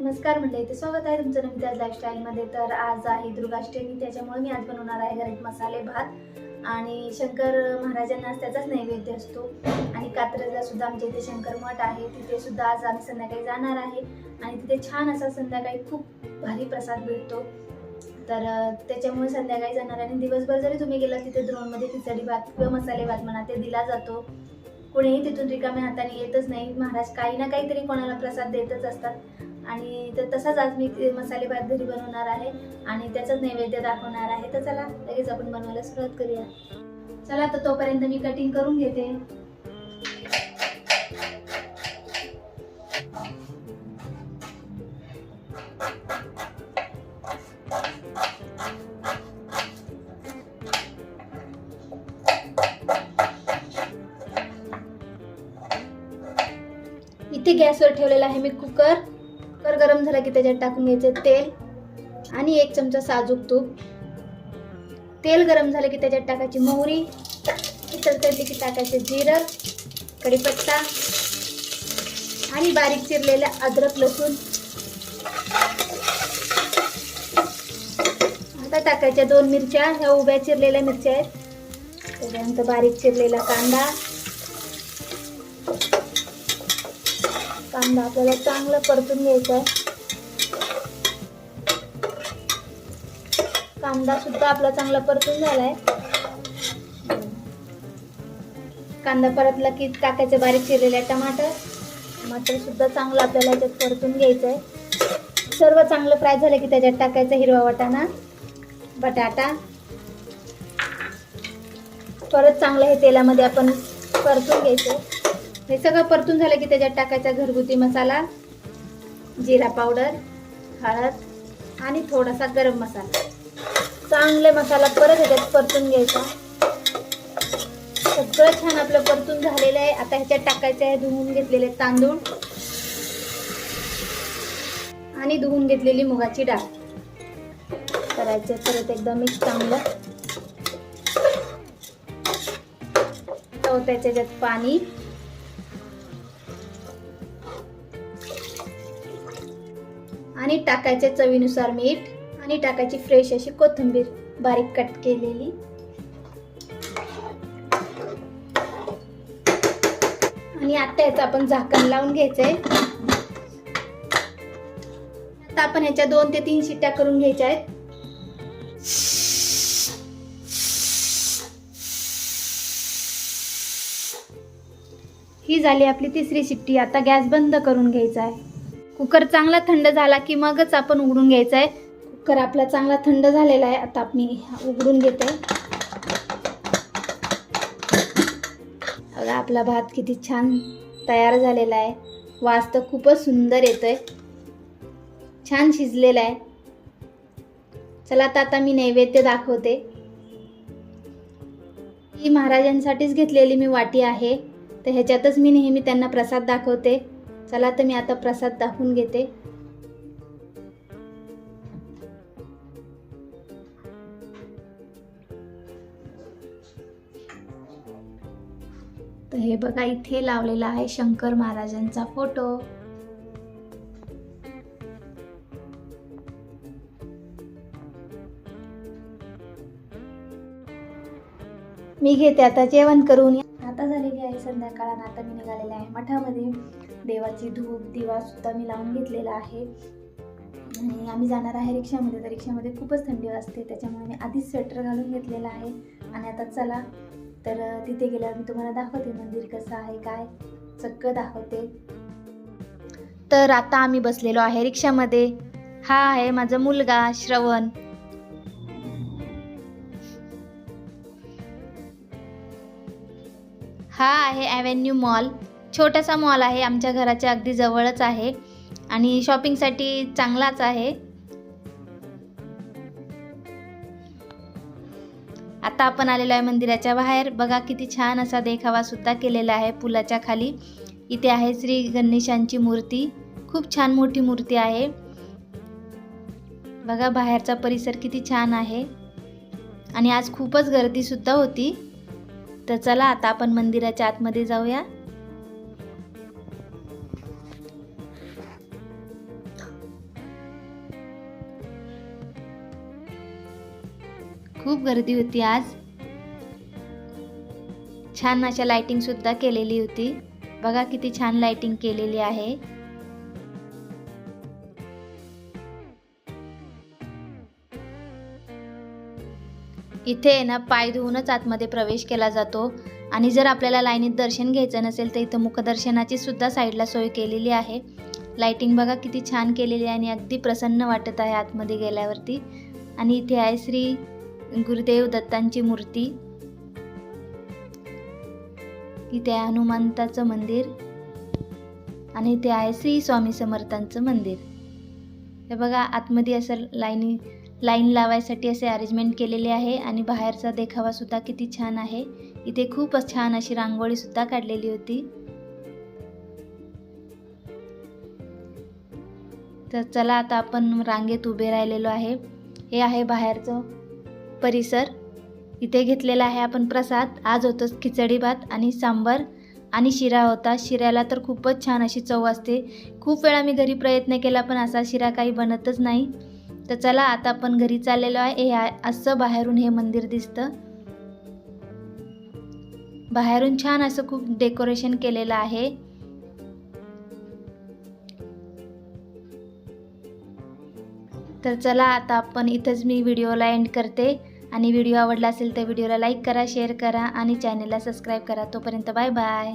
नमस्कार म्हणले ते स्वागत आहे तुमचं नमिताज लाईफस्टाईलमध्ये तर आज आहे दुर्गाष्टमी त्याच्यामुळे मी आज बनवणार आहे घरात मसाले भात आणि शंकर महाराजांना त्याचाच नैवेद्य असतो. आणि कात्रजला सुद्धा आमच्या इथे शंकर मठ आहे. तिथे सुद्धा आज आम्ही संध्याकाळी जाणार आहे आणि तिथे छान असा संध्याकाळी खूप भारी प्रसाद भेटतो तर त्याच्यामुळे संध्याकाळी जाणार आणि दिवसभर जरी तुम्ही गेला तिथे द्रोणमध्ये खिचडी भात किंवा मसाले भात म्हणा ते दिला जातो. कोणीही तिथून रिकाम्या हाताने येतच नाही. महाराज काही ना काहीतरी कोणाला प्रसाद देतच असतात. आणि तर तसाच आज मी ते मसाले भात घरी बनवणार आहे आणि त्याचाच नैवेद्य दाखवणार आहे. तर चला लगेच आपण बनवायला सुरुवात करूया. चला तर तोपर्यंत मी कटिंग करून घेते. इथे गॅसवर ठेवलेला आहे मी कुकर गरम झाला की त्याच्यात टाकून घ्यायचे तेल आणि एक चमचा साजूक तूप. तेल गरम झालं की त्याच्यात टाकायची मोहरी तडतडली की टाकायचे जिरं कढीपत्ता आणि बारीक चिरलेलं अद्रक लसूण. आता टाकायच्या दोन मिरच्या ह्या उभ्या चिरलेल्या मिरच्या आहेत. त्याच्यानंतर बारीक चिरलेला कांदा. कांदा आपल्याला चांगलं परतून घ्यायचा आहे. कांदा सुद्धा आपला चांगला परतून झालाय. कांदा परतला की टाकायचे बारीक चिरलेले टमाटर. टमाटर सुद्धा चांगलं आपल्याला याच्यात परतून घ्यायचं आहे सर्व चांगलं फ्राय झालं की त्याच्यात टाकायचं हिरवा वाटाणा बटाटा. परत चांगलं हे तेलामध्ये आपण परतून घ्यायचं. हे सगळं परतून झालं की त्याच्यात टाकायचा घरगुती मसाला जिरा पावडर हळद आणि थोडासा गरम मसाला. चांगले मसाला परत ह्याच्यात परतून घ्यायचा. सगळं छान आपलं परतून झालेलं आहे. आता ह्याच्यात टाकायचं आहे धुवून घेतलेले तांदूळ आणि धुवून घेतलेली मुगाची डाळ. करायचे परत एकदा मिक्स चांगलं. त्याच्या ह्याच्यात पाणी. आणि टाकायचे चवीनुसार मीठ आणि टाकायची फ्रेश अशी कोथिंबीर बारीक कट केलेली. आणि आता याचं आपण झाकण लावून घ्यायचंय. आता आपण ह्याच्या दोन ते तीन शिट्ट्या करून घ्यायच्या आहेत. ही झाली आपली तिसरी शिट्टी. आता गॅस बंद करून घ्यायचा आहे. कुकर चांगला थंड झाला की मगच आपण उघडून घ्यायचा आहे कुकर आपला चांगला थंड झालेला आहे. आता मी उघडून घेते. बघा आपला भात किती छान तयार झालेला आहे. वास तर खूपच सुंदर येतोय. छान शिजलेला आहे. चला आता आता मी नैवेद्य दाखवते. ही महाराजांसाठीच घेतलेली मी वाटी आहे. तर ह्याच्यातच मी नेहमी त्यांना प्रसाद दाखवते. चला तर मी आता प्रसाद दाखवून घेते. तर हे बघा इथे लावलेला आहे शंकर महाराजांचा फोटो. मी घेते आता जेवण करून. आता झालेली आहे संध्याकाळ आणि आता मी निघालेले आहे मठामध्ये. देवाची धूप दिवा सुद्धा मी लावून घेतलेला आहे. आणि आम्ही जाणार आहे रिक्षामध्ये. तर रिक्षामध्ये खूपच थंडी असते त्याच्यामुळे मी आधीच स्वेटर घालून घेतलेला आहे. आणि आता चला. तर तिथे गेल्यावर मी तुम्हाला दाखवते मंदिर कसं आहे काय? सगळं दाखवते. तर आता आम्ही बसलेलो आहे रिक्षामध्ये. हा आहे माझा मुलगा श्रवण. हा आहे ॲव्हेन्यू मॉल छोटासा मॉल आहे आमच्या घराच्या अगदी जवळच आहे आणि शॉपिंगसाठी चांगलाच आहे. आता आपण आलेलो आहे मंदिराच्या बाहेर. बघा किती छान असा देखावा सुद्धा केलेला आहे पुलाच्या खाली. इथे आहे श्री गणेशांची मूर्ती. खूप छान मोठी मूर्ती आहे. बघा बाहेरचा परिसर किती छान आहे. आणि आज खूपच गर्दी सुद्धा होती. तर चला आता आपण मंदिराच्या आतमध्ये जाऊया. खूप गर्दी होती आज. छान अशा लाइटिंग सुद्धा केलेली होती. बघा किती छान लाइटिंग केलेली आहे. इथे आहे ना पाय धुवूनच आतमध्ये प्रवेश केला जातो. आणि जर आपल्याला लाईनीत दर्शन घ्यायचं नसेल तर इथं मुखदर्शनाची सुद्धा साईडला सोय केलेली आहे. लाइटिंग बघा किती छान केलेली आहे आणि अगदी प्रसन्न वाटत आहे आतमध्ये गेल्यावरती. आणि इथे आहे श्री गुरुदेव दत्तांची मूर्ती. इथे आहे हनुमंताचं मंदिर आणि इथे आहे श्री स्वामी समर्थांचं मंदिर. हे बघा आतमध्ये असं लाईनी लाईन लावायसाठी असे अरेंजमेंट केलेले आहे आणि बाहेरचा देखावा सुद्धा किती छान आहे. इथे खूपच छान अशी रांगोळी सुद्धा काढलेली होती. तर चला आता आपण रांगेत उभे राहिलेलो आहे. हे आहे बाहेरचं परिसर. इथे घेतलेला आहे आपण प्रसाद. आज होतोच खिचडी भात आणि सांबर आणि शिरा होता. शिऱ्याला तर खूपच छान अशी चव असते. खूप वेळा मी घरी प्रयत्न केला पण असा शिरा काही बनतच नाही. तर चला आता आपण घरी चाललेलो आहे. हे असं बाहेरून हे मंदिर दिसतं. बाहेरून छान असं खूप डेकोरेशन केलेलं आहे. तर चला आता आपण इथंच मी व्हिडिओला एंड करते. आणि व्हिडिओ आवडला असेल तर व्हिडिओला लाईक करा शेअर करा आणि चॅनलला सबस्क्राईब करा. तोपर्यंत बाय बाय.